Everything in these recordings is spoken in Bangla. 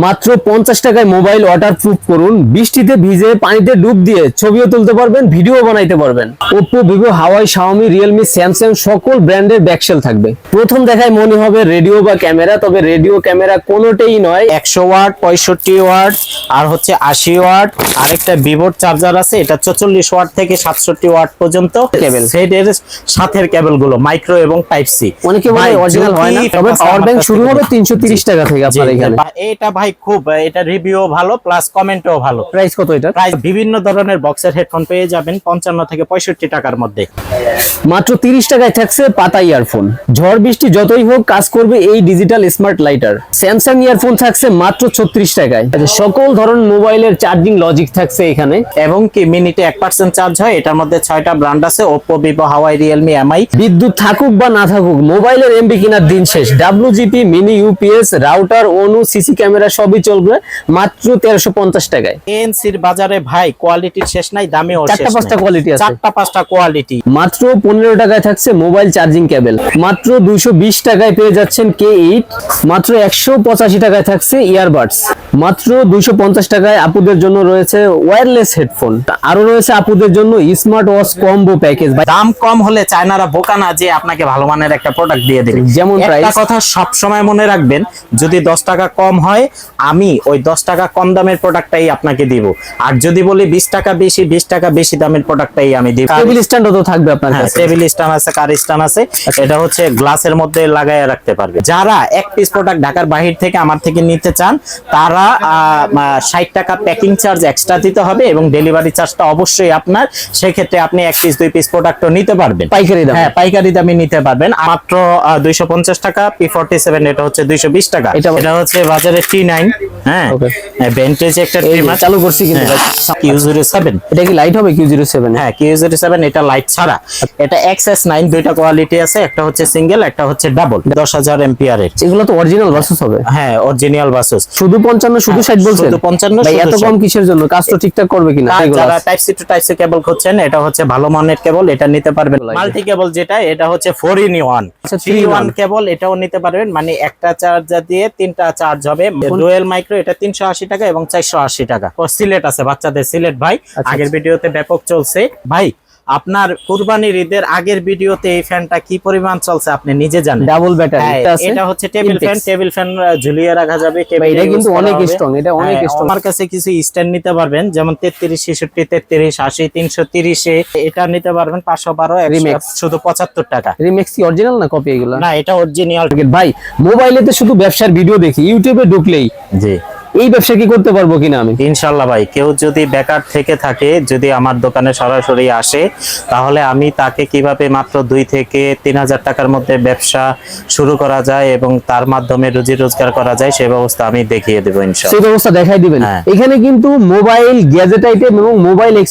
মাত্র পঞ্চাশ টাকায় মোবাইল ওয়াটার প্রুফ করুন। বৃষ্টিতে ভিজে পানিতে ডুব দিয়ে ছবিও তুলতে পারবেন ভিডিও বানাইতে পারবেন। Oppo Vivo Huawei Xiaomi Realme Samsung সকল ব্র্যান্ডের ব্যাকসেল থাকবে। প্রথম দেখায় মনে হবে রেডিও বা ক্যামেরা তবে রেডিও ক্যামেরা কোনোটাই নয়। একশো ওয়াট পঁয়ষট্টি ওয়াট আর হচ্ছে আশি ওয়াট। আরেকটা ভিভোর চার্জার আছে এটা চল্লিশ ওয়াট থেকে সাতষট্টি ওয়াট পর্যন্ত Cable। সেটের সাথের কেবলগুলো মাইক্রো এবং টাইপ সি অনেকে অরিজিনাল হয় না তবে পাওয়ার ব্যাংক শুরু হবে তিনশো তিরিশ টাকা থেকে আপনার এখানে। এটা ভাই খুব এটা রিভিউ ভালো প্লাস কমেন্টও ভালো। প্রাইস কত এটা প্রায় বিভিন্ন ধরনের বক্সের হেডফোন পেয়ে যাবেন পঞ্চান্ন থেকে পঁয়ষট্টি টাকার মধ্যে। মাত্র তিরিশ টাকায় থাকছে পাতা ইয়ারফোন ঝড় বৃষ্টি যতই হোক কাজ করবে এই digital smart lighter Samsung earphone থাকছে মাত্র ছত্রিশ টাকায়। আচ্ছা, সকল ধরনের মোবাইলের চার্জিং লজিক থাকছে এখানে। এবং কি মিনিটে এক পার্সেন্ট চার্জ হয় এটার মধ্যে ছয়টা ব্র্যান্ড আছে Oppo Vivo Huawei Realme MI বিদ্যুৎ থাকুক বা না থাকুক মোবাইলের এমবি কেনার দিন শেষ। ডাব্লিউজিপি মিনি ইউপিএস রাউটার অনু সিসি ক্যামেরা সবই চলবে মাত্র তেরোশো পঞ্চাশ টাকায়। এএনসির বাজারে ভাই কোয়ালিটির শেষ নাই দামেও চারটা পাঁচটা কোয়ালিটি আছে। চারটা পাঁচটা কোয়ালিটি মাত্র পনেরো টাকায় থাকছে মোবাইল চার্জিং কেবল মাত্র দুইশো বিশ টাকায় পেয়ে যাচ্ছেন কে এইট মাত্র একশো পঁচাশি টাকায় থাকছে ইয়ারবাডস মাত্র দুইশো পঞ্চাশ টাকায় আপুদের জন্য রয়েছে ওয়্যারলেস হেডফোন আরও রয়েছে আপুদের জন্য স্মার্ট ওয়াচ কম্বো প্যাকেজ দাম কম হলে চায়নারা বোকা না যে আপনাকে ভালো মানের একটা প্রোডাক্ট দিয়ে দেবে। যেমন একটা কথা সব সময় মনে রাখবেন যদি দশ টাকা কম হয় আমি ওই দশ টাকা কম দামের প্রোডাক্টটাই আপনাকে দিব। আর যদি বলি বিশ টাকা বেশি বিশ টাকা বেশি দামের প্রোডাক্টটাই আমি দিব। টেবিল স্ট্যান্ডও তো থাকবে আপনার হ্যাঁ টেবিল স্ট্যান্ড আছে কার স্ট্যান্ড আছে। এটা হচ্ছে গ্লাসের মধ্যে লাগায় রাখতে পারবে। যারা এক পিস প্রোডাক্ট ঢাকার বাহির থেকে আমার থেকে নিতে চান তারা ষাট টাকা প্যাকিং চার্জ এক্সট্রা দিতে হবে এবং ডেলিভারি চার্জটা অবশ্যই আপনার। সেক্ষেত্রে আপনি এক পিস দুই পিস প্রোডাক্টও নিতে পারবেন। পাইকারি দাম। হ্যাঁ পাইকারি দামে নিতে পারবেন। মাত্র দুইশো পঞ্চাশ টাকা পি ফোর্টি সেভেন এটা হচ্ছে দুইশো বিশ টাকা। এটা- এটা হচ্ছে বাজারে টি নাইন হ্যাঁ। ভেন্টেজ একটা এই চালু করছি কিন্তু। কিউ জিরো সেভেন এটা কি লাইট হবে কিউ জিরো সেভেন হ্যাঁ কিউ জিরো সেভেন এটা লাইট ছাড়া। এটা এক্সএস নাইন দুইটা কোয়ালিটি আছে একটা হচ্ছে সিঙ্গেল একটা হচ্ছে ডাবল দশ হাজার এম্পিয়ারের। এগুলো তো অরিজিনাল ভার্সেস হবে। হ্যাঁ অরিজিনাল বাসুস শুধু পঞ্চান্ন শুধু ষাট বলছেন? শুধু 55, এত কম কিসের জন্য? কাজ তো ঠিকঠাক করবে কিনা যারা type C to type C cable খুঁজছেন এটা হচ্ছে ভালো মানের কেবল এটা নিতে পারবেন। মাল্টি কেবল যেটা এটা হচ্ছে four in one three one cable এটাও নিতে পারবেন। মানে একটা চার্জার দিয়ে তিনটা চার্জ হবে। ডুয়েল মাইক্রো এটা তিনশো আশি টাকা এবং চারশো আশি টাকা। ও সিলেট আছে বাচ্চাদের সিলেট ভাই। আচ্ছা, আগের ভিডিওতে ব্যাপক চলছে। ভাই আপনার কুরবানির ঈদের আগের ভিডিওতে এই ফ্যানটা কি পরিমাণ চলছে আপনি নিজে জানেন। ডাবল ব্যাটারি হ্যাঁ, এটা হচ্ছে টেবিল ফ্যান টেবিল ফ্যান ঝুলিয়ে রাখা যাবে এটা কিন্তু অনেক strong, এটা অনেক হ্যাঁ, strong। আমার কাছে কিছু স্ট্যান্ড নিতে পারবেন যেমন তেত্রিশ ছেষট্টি তেত্রিশ আশি তিনশো তিরিশে এটা নিতে পারবেন পাঁচশো বারো Remix। শুধু পঁচাত্তর টাকা। রিমেক্স কি অরিজিনাল না কপি এগুলো? না এটা অরিজিনাল ভাই মোবাইলেতে শুধু ব্যবসার ভিডিও দেখি ইউটিউবে ঢুকলেই। জি। এই ব্যবসা কি করতে পারব কিনা আমি? ইনশাল্লাহ ভাই কেউ যদি বেকার থেকে থাকে যদি আমার দোকানে সরাসরি আসে তাহলে আমি তাকে কীভাবে মাত্র দুই থেকে তিন হাজার টাকার মধ্যে ব্যবসা শুরু করা যায় এবং তার মাধ্যমে রুজি রোজগার করা যায় সেই ব্যবস্থা আমি দেখিয়ে দেবো ইনশাল্লাহ সেই ব্যবস্থা দেখাই দিবেন। হ্যাঁ। এখানে কিন্তু মোবাইল গ্যাজেট আইটেম এবং মোবাইল এর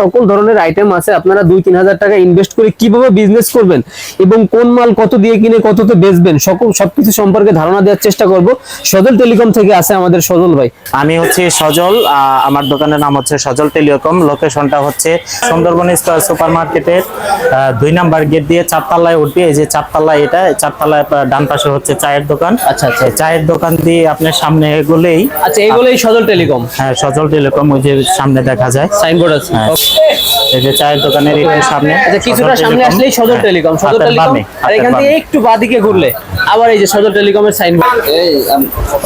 সকল ধরনের আইটেম আছে। আপনারা দুই তিন হাজার টাকা ইনভেস্ট করে কীভাবে বিজনেস করবেন এবং কোন মাল কত দিয়ে কিনে কততে বেচবেন সকল সবকিছু সম্পর্কে ধারণা দেওয়ার চেষ্টা করব। সজল টেলিকম থেকে আছে আমাদের সজল ভাই? আমি হচ্ছে সজল আমার দোকানের নাম হচ্ছে সজল টেলিকম। লোকেশনটা হচ্ছে সুন্দরবন স্কয়ার সুপার মার্কেটের দুই নাম্বার গেট দিয়ে চারতলায় উঠবে। এই যে চারতলায় এটা চারতলায় ডান পাশে হচ্ছে চায়ের দোকান। আচ্ছা, আচ্ছা। চায়ের দোকান দিয়ে আপনার সামনে এগুলেই আচ্ছা এগুলোই সজল টেলিকম? হ্যাঁ সজল টেলিকম ওই যে সামনে দেখা যায়। সাইনবোর্ড আছে হ্যাঁ। এই যে চায়ের দোকানের একটু সামনে। আচ্ছা কিছুটা সামনে আসলেই সজল হ্যাঁ, টেলিকম সদর হাতের টেলিকম আর এখান থেকে একটু বাদিকে ঘুরলে আবার এই যে সদর টেলিকমের সাইনবোর্ড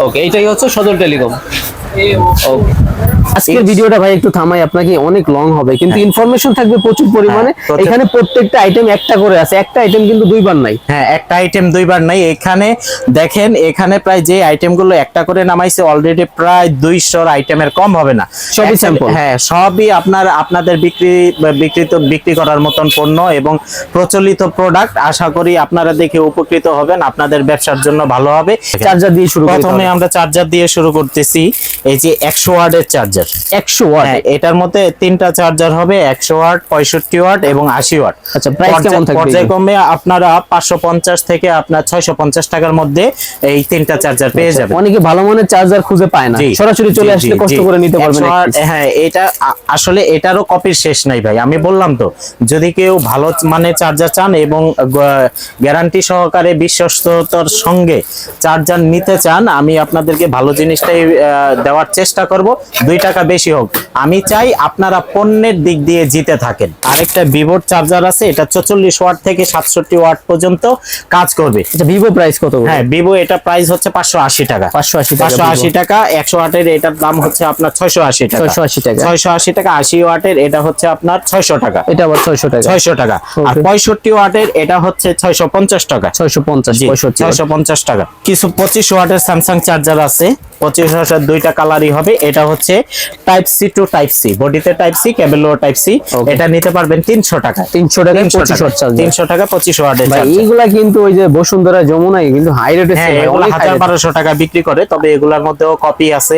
ওকে এইটাই হচ্ছে সদর টেলিকম ওকে আজকের ভিডিওটা ভাই একটু থামাই আপনাকে অনেক লং হবে কিন্তু ইনফরমেশন থাকবে প্রচুর পরিমাণে। হ্যাঁ, এখানে প্রত্যেকটা আইটেম একটা করে আছে একটা আইটেম কিন্তু দুইবার নাই। হ্যাঁ একটা আইটেম দুইবার নাই। এখানে দেখেন এখানে প্রায় যে আইটেমগুলো একটা করে নামাইছে অলরেডি প্রায় দুইশোর আইটেমের কম হবে না। সবই sample। হ্যাঁ সবই আপনার আপনাদের বিক্রি বিক্রিত বিক্রি করার মতন পণ্য এবং প্রচলিত প্রোডাক্ট আশা করি আপনারা দেখে উপকৃত হবেন আপনাদের ব্যবসার জন্য ভালো হবে। চার্জার দিয়ে শুরু করি প্রথমে আমরা চার্জার দিয়ে শুরু করতেছি এই যে একশো ওয়ার্ডের চার্জার চার্জার একশো ওয়াট হ্যাঁ। এটার মধ্যে তিনটা চার্জার হবে একশো ওয়াট পঁয়ষট্টি ওয়াট এবং আশি ওয়াট আচ্ছা, price কেমন থাকবে? পর্যায়ক্রমে আপনারা পাঁচশো পঞ্চাশ থেকে আপনার ছয়শো পঞ্চাশ টাকার মধ্যে এই তিনটা চার্জার পেয়ে যাবেন। অনেকে ভালো মানের চার্জার খুঁজে পায় না। সরাসরি চলে আসলে কষ্ট করে নিতে পারবেন 100 এক আর- piece। হ্যাঁ এটা আসলে এটারও কপির শেষ নাই ভাই। আমি বললাম তো যদি কেউ ভালো মানে চার্জার চান এবং গ্যারান্টি সহকারে বিশ্বস্ততার সঙ্গে চার্জার নিতে চান আমি আপনাদেরকে ভালো জিনিসটাই দেওয়ার চেষ্টা করব। দুই টাকা বেশি হোক আমি চাই আপনারা পণ্যের দিক দিয়ে জিতে থাকেন। আরেকটা ভিভোর চার্জার আছে এটা চল্লিশ ওয়াট থেকে সাতষট্টি ওয়াট পর্যন্ত কাজ করবে। ভিভো প্রাইস কত হ্যাঁ ভিভো এটা প্রাইস হচ্ছে পাঁচশো আশি টাকা। 580 টাকা পাঁচশো আশি টাকা একশো ওয়াটের এটার দাম হচ্ছে আপনার ছয়শো আশি টাকা। 680 টাকা। ছয়শো আশি টাকা আশি ওয়াটের এটা হচ্ছে আপনার ছয়শো টাকা। এটা আবার ছয়শো টাকা। ছয়শো টাকা। আর. পঁয়ষট্টি ওয়াটের এটা হচ্ছে ছয়শো পঞ্চাশ টাকা। ছয়শো পঞ্চাশ ছয়শো পঞ্চাশ টাকা। কিছু পঁচিশ ওয়াটের স্যামসাং চার্জার আছে পঁচিশ ওয়াটের দুইটা কালারই হবে এটা হচ্ছে type C to type C বডিতে type C cable type C এটা নিতে পারবেন তিনশো টাকা। তিনশো টাকা পঁচিশ ওয়াট চার্জার তিনশো টাকা পঁচিশ ওয়াটের ভাই এইগুলা কিন্তু ওই যে বসুন্ধরা যমুনায় কিন্তু হাই রেটে হ্যাঁ এগুলো হাজার বারোশো টাকা বিক্রি করে তবে এগুলোর মধ্যেও কপি আছে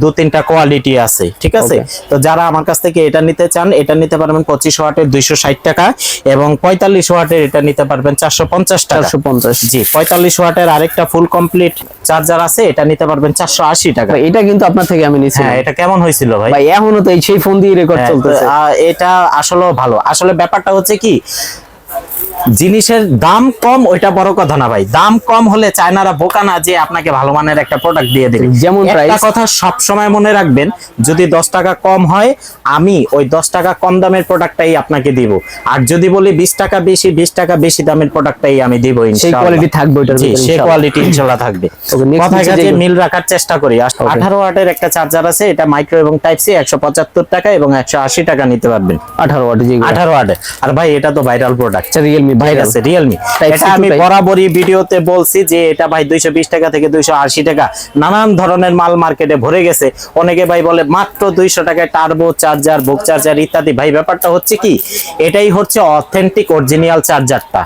দু তিনটা কোয়ালিটি আছে ঠিক আছে? তো যারা আমার কাছ থেকে এটা নিতে চান এটা নিতে পারবেন পঁচিশ ওয়াটের দুইশো ষাট টাকা এবং পঁয়তাল্লিশ ওয়াটের এটা নিতে পারবেন চারশো পঞ্চাশ টাকা। চারশো পঞ্চাশ। জি পঁয়তাল্লিশ ওয়াটের আরেকটা ফুল কমপ্লিট চার্জার আছে এটা নিতে পারবেন চারশো আশি টাকা। এটা কিন্তু আপনার থেকে আমি নিচ্ছি হ্যাঁ এটা কেমন হয়েছিল ভাই? ভাই এখনও তো এই সেই ফোন দিয়ে রেকর্ড হ্যাঁ, চলতেছে। আহ, এটা আসলে ভালো। আসলে ব্যাপারটা হচ্ছে কি জিনিসের দাম কম ওইটা বড় কথা না ভাই। দাম কম হলে চায়নারা বোকা না যে আপনাকে ভালো মানের একটা প্রোডাক্ট দিয়ে দেবে। যেমন একটা কথা সব সময় মনে রাখবেন যদি দশ টাকা কম হয় আমি ওই দশ টাকা কম দামের প্রোডাক্টটাই আপনাকে দিব। আর যদি বলি বিশ টাকা বেশি বিশ টাকা বেশি দামের প্রোডাক্টটাই আমি দিব সেই কোয়ালিটি থাকবে সেই কোয়ালিটি ইনশাল্লাহ থাকবে। next কাজে মিল রাখার চেষ্টা করি। আঠারো ওয়াটের একটা চার্জার আছে এটা মাইক্রো এবং টাইপ সি একশো পঁচাত্তর টাকা এবং একশো আশি টাকা নিতে পারবেন। আঠারো ওয়াট আঠারো ওয়াটের আর ভাই এটা তো ভাইরাল প্রোডাক্ট আচ্ছা রিয়েলমি ভাইরাল আছে রিয়েলমি এটা আমি বরাবরই ভিডিওতে বলছি যে এটা ভাই দুইশো বিশ টাকা থেকে দুইশো আশি টাকা। নানান ধরনের মাল মার্কেটে ভরে গেছে। অনেকে ভাই বলে মাত্র দুইশো টাকায় টার্বো চার্জার বুক চার্জার ইত্যাদি। ভাই ব্যাপারটা হচ্ছে কি? এটাই হচ্ছে অথেন্টিক অরিজিনাল চার্জারটা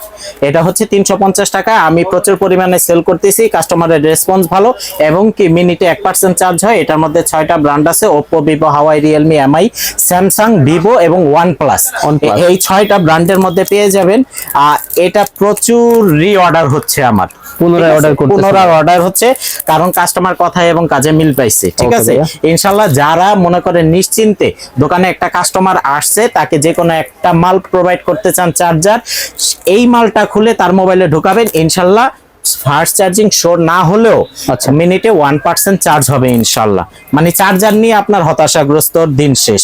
এটা হচ্ছে তিনশো পঞ্চাশ টাকা। আমি প্রচুর পরিমাণে সেল করতেছি। কাস্টমারের রেসপন্স ভালো এবং কি মিনিটে এক পার্সেন্ট চার্জ হয়। এটার মধ্যে ছয়টা ব্র্যান্ড আছে Oppo Vivo Huawei Realme MI Samsung Vivo এবং ওয়ান প্লাস OnePlus। এই ছয়টা ব্র্যান্ডের মধ্যে পেয়ে যাবেন। এটা প্রচুর রিঅর্ডার হচ্ছে আমার। পুনরায় অর্ডার করতে পুনরায় অর্ডার হচ্ছে কারণ কাস্টমার কথায় এবং কাজে মিল পাইছে। ঠিক আছে? ইনশাআল্লাহ ইনশাল্লাহ যারা মনে করেন নিশ্চিন্তে দোকানে একটা কাস্টমার আসছে তাকে যে কোনো একটা মাল প্রোভাইড করতে চান চার্জার এই মালটা খুলে তার মোবাইলে ঢোকাবেন। ইনশাল্লাহ ফাস্ট চার্জিং শোর না হলেও আচ্ছা। মিনিটে ওয়ান পার্সেন্ট চার্জ হবে ইনশাল্লাহ। মানে চার্জার নিয়ে আপনার হতাশাগ্রস্ত দিন শেষ।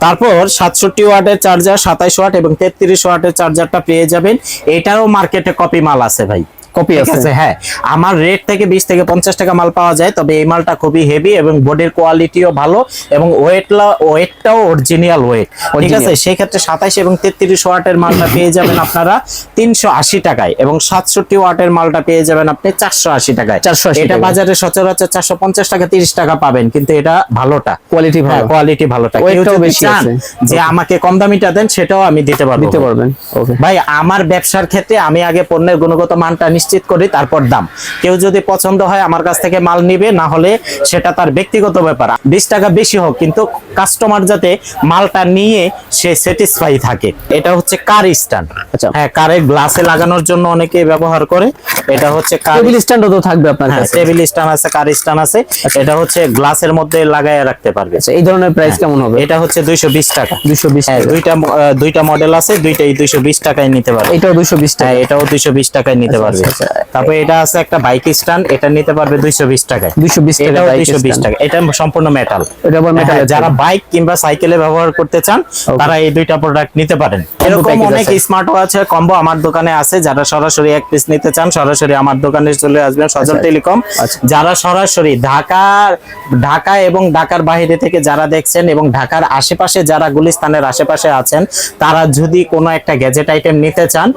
তারপর সাতষট্টি ওয়াটের চার্জার সাতাইশ ওয়াট এবং তেত্রিশ ওয়াটের চার্জারটা পেয়ে যাবেন। এটারও মার্কেটে কপি মাল আছে ভাই। কপি আছে হ্যাঁ আমার রেট থেকে বিশ থেকে পঞ্চাশ টাকা মাল পাওয়া যায় তবে এই মালটা খুবই হেভি এবং বডির কোয়ালিটিও ভালো এবং ওয়েট ওয়েটটাও অরিজিনাল ওয়েট ঠিক আছে? সেই ক্ষেত্রে সাতাইশ এবং তেত্রিশ ওয়াটের মালটা পেয়ে যাবেন আপনারা তিনশো আশি টাকায় এবং সাতষট্টি ওয়াটের মালটা পেয়ে যাবেন আপনি চারশো আশি টাকায়। 480 এটা বাজারে সচরাচর চারশো পঞ্চাশ টাকা তিরিশ টাকা পাবেন কিন্তু এটা ভালোটা। কোয়ালিটি হ্যাঁ ভালো কোয়ালিটি ভালোটা বেশি আছে। যে আমাকে কম দামিটা দেন সেটাও আমি দিতে পারব। দিতে পারবেন। ওকে ভাই আমার ব্যবসার ক্ষেত্রে আমি আগে পণ্যের গুণগত মানটা নিশ্চিত করি তারপর দাম। কেউ যদি পছন্দ হয় আমার কাছ থেকে মাল নিবে না হলে সেটা তার ব্যক্তিগত ব্যাপার। বিশ টাকা বেশি হোক কিন্তু কাস্টমার যাতে মালটা নিয়ে সে স্যাটিসফাই থাকে। এটা হচ্ছে কার স্ট্যান্ড আচ্ছা। হ্যাঁ কারে গ্লাসে লাগানোর জন্য অনেকে ব্যবহার করে। এটা হচ্ছে কার টেবিল স্ট্যান্ডও তো থাকবে আপনার হ্যাঁ কাছে। টেবিল স্ট্যান্ড আছে কার স্ট্যান্ড আছে। এটা হচ্ছে গ্লাসের মধ্যে লাগায় রাখতে পারবে। আচ্ছা এই ধরনের প্রাইস কেমন হবে? এটা হচ্ছে দুইশো বিশ টাকা। দুশো বিশ হ্যাঁ টাকা। দুইটা দুইটা মডেল আছে দুইটাই দুইশো বিশ টাকায় নিতে পারবে। এটাও দুশো বিশ টাকা। হ্যাঁ এটাও দুইশো বিশ টাকায় নিতে আচ্ছা, পারবে। আচ্ছা। তারপরে এটা আছে একটা বাইক স্ট্যান্ড এটা নিতে পারবে দুইশো বিশ টাকায়। 220 টাকা এটা সম্পূর্ণ মেটাল এটা মেটাল যারা বাইক কিংবা সাইকেলে ব্যবহার করতে চান তারা এই দুইটা প্রোডাক্ট নিতে পারেন। এরকম অনেক স্মার্ট ওয়াচ কম্বো আমার দোকানে আছে। যারা সরাসরি এক পিস নিতে চান সরাসরি আমার দোকানে চলে আসবেন সজল আচ্ছা। টেলিকম। আচ্ছা। যারা সরাসরি ঢাকার ঢাকা এবং ঢাকার বাইরে থেকে যারা দেখছেন এবং ঢাকার আশেপাশে যারা গুলিস্তানের আশেপাশে আছেন তারা যদি কোনো একটা গ্যাজেট আইটেম নিতে চান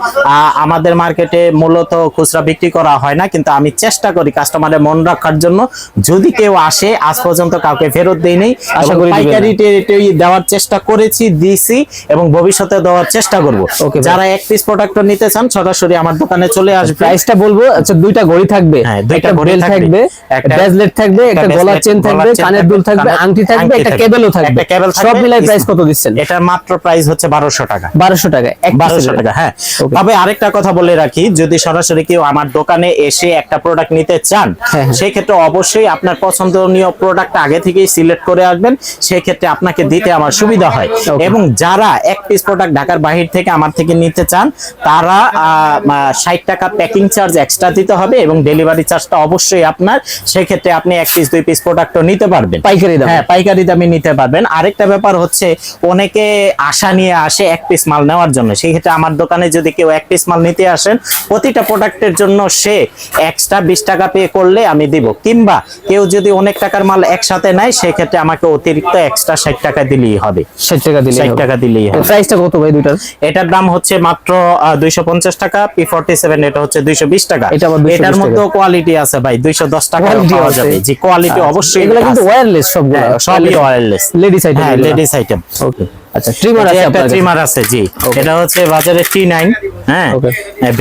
আমাদের মার্কেটে মূলত খুচরা বিক্রি করা হয় না কিন্তু আমি চেষ্টা করি কাস্টমারের মন রাখার জন্য। যদি কেউ আসে আজ পর্যন্ত কাউকে ফেরত আশা করি পাইকারি দেওয়ার চেষ্টা করেছি দিছি এবং ভবিষ্যতে দেওয়ার চেষ্টা করব। যারা এক পিস প্রোডাক্ট নিতে চান সরাসরি আমার দোকানে চলে আসবে। প্রাইসটা বলব আচ্ছা দুইটা ঘড়ি থাকবে হ্যাঁ, দুইটা একটা ঘড়ি থাকবে, একটা- ব্রেসলেট থাকবে একটা গলার চেন থাকবে কানের দুল থাকবে আংটি থাকবে একটা কেবলও থাকবে। একটা cable সব মিলাই প্রাইস কত দিচ্ছেন? এটার মাত্র প্রাইস হচ্ছে বারোশো টাকা। বারোশো টাকা এক বারোশো piece-এর। টাকা হ্যাঁ। তবে আরেকটা কথা বলে রাখি যদি সরাসরি কেউ আমার দোকানে এসে একটা প্রোডাক্ট নিতে চান হ্যাঁ, হ্যাঁ। সেই ক্ষেত্রে অবশ্যই আপনার পছন্দনীয় প্রোডাক্ট আগে থেকেই সিলেক্ট করে আসবেন সেই ক্ষেত্রে আপনাকে দিতে আমার সুবিধা হয় এবং যারা এক পিস প্রোডাক্ট ঢাকার বাহির থেকে আমার থেকে নিতে চান তারা ষাট টাকা প্যাকিং চার্জ এক্সট্রা দিতে হবে এবং ডেলিভারি চার্জটা অবশ্যই আপনার সেই ক্ষেত্রে আপনি এক পিস দুই পিস প্রোডাক্টও নিতে পারবেন পাইকারি দামে। হ্যাঁ পাইকারি দামে নিতে পারবেন আরেকটা ব্যাপার হচ্ছে অনেকে আশা নিয়ে আসে এক পিস মাল নেওয়ার জন্য সেই ক্ষেত্রে আমার দোকানে যদি কেউ এক পিস মাল নিতে আসেন প্রতিটা প্রোডাক্টের জন্য সে এক্সট্রা বিশ টাকা পে করলে আমি দিব। কিংবা কেউ যদি অনেক টাকার মাল একসাথে নেয় সেক্ষেত্রে আমাকে অতিরিক্ত এক্সট্রা ষাট টাকা দিলেই হবে। ষাট টাকা দিলে ষাট টাকা দিলেই হবে। প্রাইসটা কত ভাই দুইটার? এটার দাম হচ্ছে মাত্র দুইশো পঞ্চাশ টাকা পি ফোর্টি সেভেন এটা হচ্ছে দুইশো বিশ টাকা। এটা আবার 220 এটার। মধ্যে কোয়ালিটি আছে ভাই দুইশো দশ টাকা পাওয়া যাবে। যে কোয়ালিটি আচ্ছা, অবশ্যই এগুলো কিন্তু আছে। ওয়্যারলেস সবগুলো। হ্যাঁ, সবই ওয়্যারলেস লেডিস আইটেম হ্যাঁ লেডিস আইটেম ওকে আচ্ছা ট্রিমার আছে একটা ট্রিমার আছে জি। এটা হচ্ছে বাজারে টি হ্যাঁ?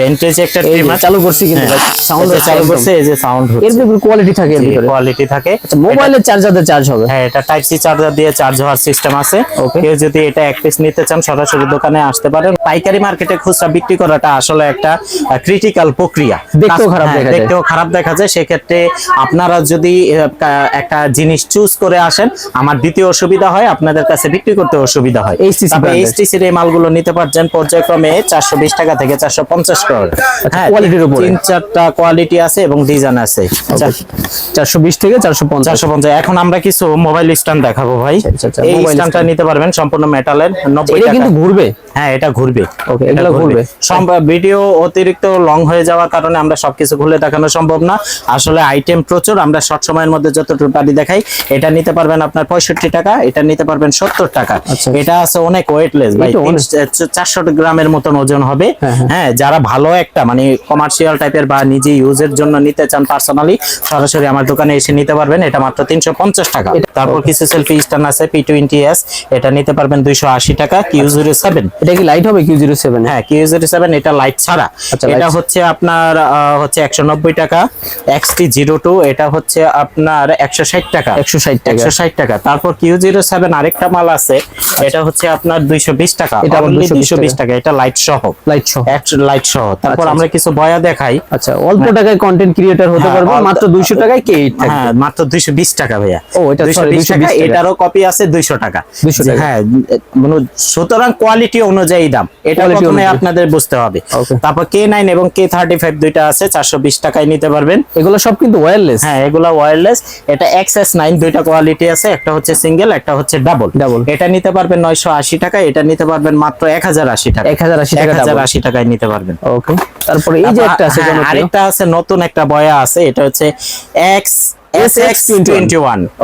ভেন্টেজ একটা ট্রিমার চালু করছি কিন্তু সাউন্ড চালু করছে এই যে সাউন্ড এর ভিতরে কোয়ালিটি থাকে এর ভিতরে। কোয়ালিটি থাকে। আচ্ছা মোবাইলের চার্জারে চার্জ হবে? হ্যাঁ এটা টাইপ সি চার্জার দিয়ে চার্জ হওয়ার সিস্টেম আছে। কেউ যদি এটা এক পিস নিতে চান সরাসরি দোকানে আসতে পারেন। পাইকারি মার্কেটে খুচরা বিক্রি করাটা আসলে একটা ক্রিটিক্যাল প্রক্রিয়া। দেখতেও খারাপ হ্যাঁ, দেখা যায়। দেখতেও খারাপ দেখা যায়। সেক্ষেত্রে আপনারা যদি একটা জিনিস চুজ করে আসেন আমার দ্বিতীয় অসুবিধা হয় আপনাদের কাছে বিক্রি করতে অসুবিধা হয় এই মালগুলো নিতে পারছেন পর্যায়ক্রমে চারশো বিশ টাকা থেকে চারশো পঞ্চাশ করে। হ্যাঁ উপরে। তিন চারটা কোয়ালিটি আছে এবং ডিজাইন আছে। চারশো বিশ থেকে চারশো পঞ্চাশ। চারশো পঞ্চাশ। এখন আমরা কিছু মোবাইল স্ট্যান্ড দেখাবো ভাই। আচ্ছা, আচ্ছা, এই স্ট্যান্ডটা নিতে পারবেন সম্পূর্ণ মেটালের এটা কিন্তু ঘুরবে? হ্যাঁ এটা ঘুরবে। Okay, এটা ঘুরবে। ভিডিও অতিরিক্ত লং হয়ে যাওয়ার কারণে আমরা সবকিছু খুলে দেখানো সম্ভব না। আসলে আইটেম প্রচুর আমরা শর্ট সময়ের মধ্যে যতটুকু পারি দেখাই। এটা নিতে পারবেন আপনার পঁয়ষট্টি টাকা এটা নিতে পারবেন সত্তর টাকা। আচ্ছা। এটা আছে অনেক ওয়েটলেস ভাই। এটা অনেক- চারশো গ্রামের মতন ওজন হবে। হ্যাঁ, হ্যাঁ। হ্যাঁ যারা ভালো একটা মানে কমার্শিয়াল টাইপের বা নিজে ইউজের জন্য নিতে চান পার্সোনালি সরাসরি আমার দোকানে এসে নিতে পারবেন। এটা মাত্র তিনশো পঞ্চাশ টাকা। তারপর কিছু সেলফি স্ট্যান্ড আছে পি টোয়েন্টি এস এটা নিতে পারবেন দুইশো আশি টাকা কিউ জিরো সেভেন এটা কি লাইট হবে কিউ জিরো সেভেন হ্যাঁ কিউ জিরো সেভেন এটা লাইট ছাড়া। আচ্ছা, এটা হচ্ছে আপনার হচ্ছে একশো নব্বই টাকা এক্সটি জিরো টু এটা হচ্ছে আপনার একশো ষাট টাকা। একশো ষাট টাকা। একশো ষাট টাকা। তারপর কিউ জিরো সেভেন আরেকটা মাল আছে এটা হচ্ছে আপনার দুইশো বিশ টাকা। এটা আবার 220 টাকা। এটা লাইট সহ। লাইট সহ। লাইট সহ। তারপর আচ্ছা, আমরা কিছু বয়া দেখাই। আচ্ছা অল্প টাকায় কন্টেন্ট ক্রিয়েটর হতে হ্যাঁ, পারবে মাত্র দুইশো টাকায় কে হ্যাঁ মাত্র দুইশো বিশ টাকা ভাইয়া। ও, এটা দুইশো sorry, বিশ 220 টাকা। এটারও কপি আছে দুইশো টাকা। 200 টাকা। হ্যাঁ মানে সুতরাং কোয়ালিটি অনুযায়ী দাম। এটা প্রথমে আপনাদের বুঝতে হবে। তারপর কে নাইন এবং কে থার্টি ফাইভ দুইটা আছে চারশো বিশ টাকায় নিতে পারবেন। এগুলো সব কিন্তু ওয়্যারলেস হ্যাঁ এগুলা ওয়্যারলেস এটা এক্সএস নাইন দুইটা কোয়ালিটি আছে একটা হচ্ছে সিঙ্গেল একটা হচ্ছে ডাবল Double। এটা নিতে পারবেন নয়শো আশি টাকা এটা নিতে পারবেন মাত্র এক হাজার আশি টাকা 1080 টাকা এক হাজার আশি টাকায় নিতে পারবেন। ওকে তারপরে এই যে একটা আছে হ্যাঁ। আরেকটা আছে নতুন একটা বয়া আছে এটা হচ্ছে এক্স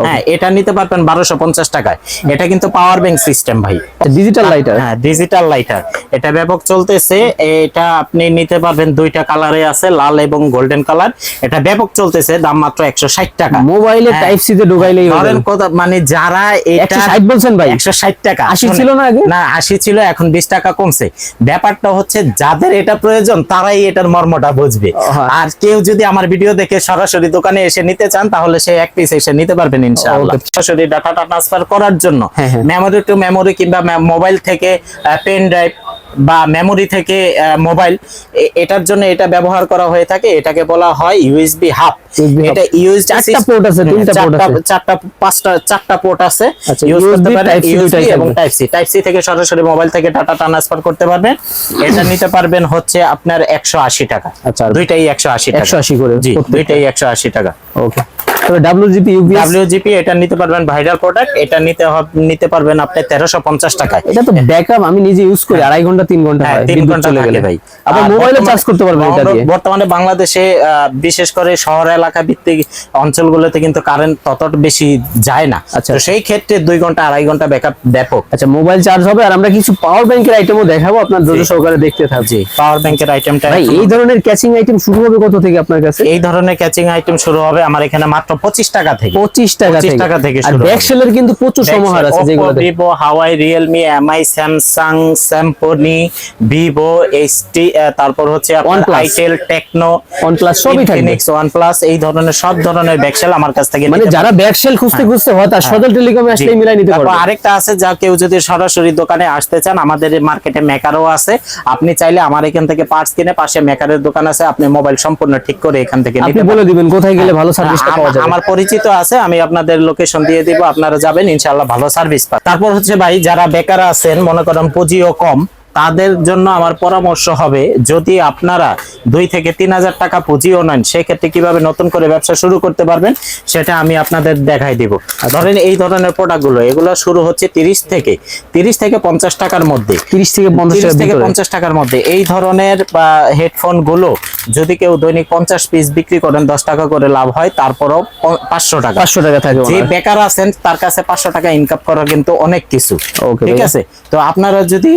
হ্যাঁ এটা নিতে পারবেন বারোশো পঞ্চাশ টাকায়। এটা কিন্তু পাওয়ার ব্যাংক সিস্টেম ভাই। ডিজিটাল লাইটার হ্যাঁ ডিজিটাল লাইটার এটা ব্যাপক চলতেছে এটা আপনি নিতে পারবেন দুইটা কালারে আছে লাল এবং গোল্ডেন কালার এটা ব্যাপক চলতেছে দাম মাত্র একশো ষাট টাকা। মোবাইলে হ্যাঁ। টাইপ সি তে ঢুকাইলেই হবে। ধরেন কত মানে যারা এটা একশো ষাট বলছেন ভাই। একশো ষাট টাকা। 80 ছিল না আগে? না আশি ছিল এখন বিশ টাকা কমছে। ব্যাপারটা হচ্ছে যাদের এটা প্রয়োজন তারাই এটার মর্মটা বুঝবে হ্যাঁ। আর কেউ যদি আমার ভিডিও দেখে সরাসরি দোকানে এসে নিতে চান তাহলে সে এক পিস এসে নিতে পারবেন ইনশাআল্লাহ. সরাসরি ডাটাটা ট্রান্সফার করার জন্য। মেমোরি টু মেমোরি কিংবা মোবাইল থেকে পেন ড্রাইভ বা মেমোরি থেকে মোবাইল এটার জন্য এটা ব্যবহার করা হয়ে থাকে। এটাকে বলা হয় ইউএসবি হাব এটা ইউএসবি চারটা port আছে, তিনটা port আছে। চারটা পাঁচটা চারটা পোর্ট আছে। আচ্ছা, ইউজ করতে USB, পারেন ইউএসবি এবং টাইপ সি টাইপ সি থেকে সরাসরি মোবাইল থেকে ডাটা ট্রান্সফার করতে পারবেন। এটা নিতে পারবেন হচ্ছে আপনার একশো আশি টাকা। আচ্ছা, দুইটাই একশো আশি টাকা। 180 করে জি দুইটাই একশো আশি টাকা। ওকে তবে ডাব্লিউজিপি ইউপিএস ডাব্লিউজিপি এটা নিতে পারবেন ভাইরাল প্রোডাক্ট এটা নিতে হব- নিতে পারবেন আপনি তেরোশো পঞ্চাশ টাকায়। এটা তো ব্যাকআপ আমি নিজে ইউজ করি আড়াই ঘণ্টা ঘণ্টা তিন ঘণ্টা হ্যাঁ বিদ্যুৎ চলে গেলে ভাই। আবার মোবাইলে চার্জ করতে পারবেন এটা দিয়ে। বর্তমানে বাংলাদেশে বিশেষ করে শহর এলাকা ভিত্তিক অঞ্চলগুলোতে কিন্তু কারেন্ট ততটা বেশি যায় না। আচ্ছা। সেই ক্ষেত্রে দুই ঘণ্টা আড়াই ঘণ্টা ব্যাকআপ ব্যাপক। আচ্ছা মোবাইল চার্জ হবে আর আমরা কিছু পাওয়ার ব্যাংকের আইটেমও দেখাবো আপনার ধৈর্য সহকারে দেখতে থাকবে জি পাওয়ার ব্যাংকের আইটেমটা ভাই এই ধরনের ক্যাচিং আইটেম শুরু হবে কত থেকে আপনার কাছে? এই ধরনের ক্যাচিং আইটেম শুরু হবে আমার এখানে মাত্র পঁচিশ টাকা থেকে। পঁচিশ টাকা 25 থেকে। টাকা থেকে আর শুরু হবে। ব্যাকসেলের কিন্তু প্রচুর সমাহার আছে যেগুলো Vivo Huawei Realme MI Samsung স্যামসনি Vivo HT তারপর হচ্ছে OnePlus। আইটেল টেকনো OnePlus সবই থাকবে। ওয়ানপ্লাস এই ধরনের সব ধরনের ব্যাকসেল আমার কাছ থেকে মানে যারা ব্যাকসেল খুঁজতে খুঁজতে হয় তার সদল টেলিকমে আসলে মিলাই নিতে তারপর পারবে। আরেকটা আছে যা কেউ যদি সরাসরি দোকানে আসতে চান আমাদের মার্কেটে মেকারও আছে। আপনি চাইলে আমার এখান থেকে পার্টস কিনে পাশে মেকারের দোকান আছে আপনি মোবাইল সম্পূর্ণ ঠিক করে এখান থেকে আপনি নিতে বলে দিবেন কোথায় গেলে ভালো সার্ভিসটা পাওয়া যাবে। আমার পরিচিত আছে আমি আপনাদের লোকেশন দিয়ে দিব আপনারা যাবেন ইনশাআল্লাহ ভালো সার্ভিস পাবেন। তারপর হচ্ছে ভাই যারা বেকার আছেন মনে করেন পুঁজিও কম তাদের জন্য আমার পরামর্শ হবে যদি আপনারা দুই থেকে তিন হাজার টাকা পুঁজিও নেন সেক্ষেত্রে কীভাবে নতুন করে ব্যবসা শুরু করতে পারবেন সেটা আমি আপনাদের দেখাই দিব। ধরেন এই ধরনের প্রোডাক্টগুলো এগুলো শুরু হচ্ছে তিরিশ থেকে তিরিশ থেকে পঞ্চাশ টাকার মধ্যে। তিরিশ থেকে পঞ্চাশ থেকে পঞ্চাশ টাকার মধ্যে। এই ধরনের বা হেডফোনগুলো যদি কেউ দৈনিক পঞ্চাশ পিস বিক্রি করেন দশ টাকা করে লাভ হয় তারপরও পাঁচশো টাকা। পাঁচশো টাকা থাকে যে বেকার আছেন তার কাছে পাঁচশো টাকা ইনকাম করা কিন্তু অনেক কিছু। ঠিক আছে? তো আপনারা যদি